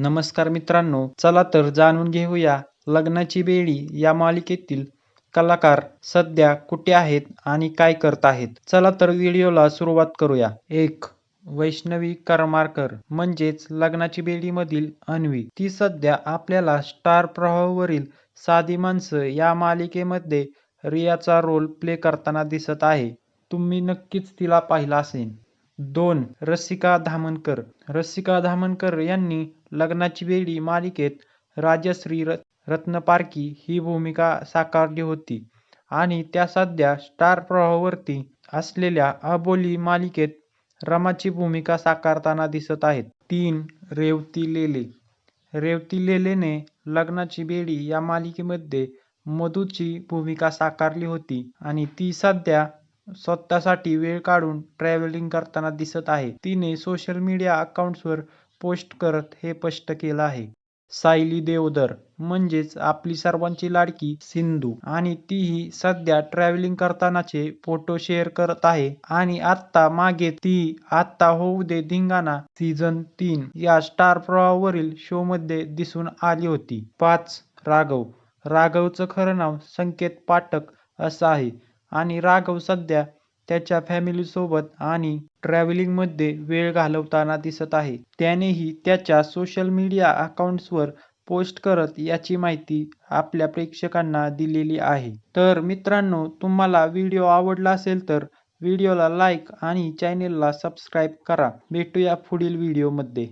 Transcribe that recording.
नमस्कार मित्रांनो चला तर जाणून घेऊया लग्नाची बेडी या मालिकेतील कलाकार सध्या कुठे आहेत आणि काय करत आहेत. चला तर व्हिडिओला सुरुवात करूया. एक वैष्णवी करमारकर म्हणजेच लग्नाची बेडी मधील अन्वी. ती सध्या आपल्याला स्टार प्रवाहावरील साधी माणसं या मालिकेमध्ये रियाचा रोल प्ले करताना दिसत आहे. तुम्ही नक्कीच तिला पाहिला असेल. दोन रसिका धामणकर. रसिका धामणकर यांनी लग्नाची बेडी मालिकेत राजश्री र रत्नपारखी ही भूमिका साकारली होती. आणि त्या सध्या स्टार प्रवाहवरती असलेल्या अबोली मालिकेत रमाची भूमिका साकारताना दिसत आहेत. तीन रेवती लेले. रेवती लेलेने लग्नाची बेडी या मालिकेमध्ये मधूची भूमिका साकारली होती आणि ती सध्या स्वतःसाठी वेळ काढून ट्रॅव्हलिंग करताना दिसत आहे. तिने सोशल मीडिया अकाउंट्सवर पोस्ट करत हे स्पष्ट केलं आहे. सायली देवधर म्हणजेच आपली सर्वांची लाडकी सिंधू. आणि तीही सध्या ट्रॅव्हलिंग करतानाचे फोटो शेअर करत आहे. आणि आत्ता मागे ती आत्ता होऊ दे धिंगाणा सीझन तीन या स्टार प्रवाहावरील शो मध्ये दिसून आली होती. पाच राघव. राघवचं खरं नाव संकेत पाठक असं आहे. आणि राघव सध्या त्याच्या फॅमिली सोबत आणि ट्रॅव्हलिंगमध्ये वेळ घालवताना दिसत आहे. त्यानेही त्याच्या सोशल मीडिया अकाउंट्सवर पोस्ट करत याची माहिती आपल्या प्रेक्षकांना दिलेली आहे. तर मित्रांनो तुम्हाला व्हिडिओ आवडला असेल तर व्हिडिओला लाईक आणि चॅनेलला सबस्क्राईब करा. भेटूया पुढील व्हिडिओमध्ये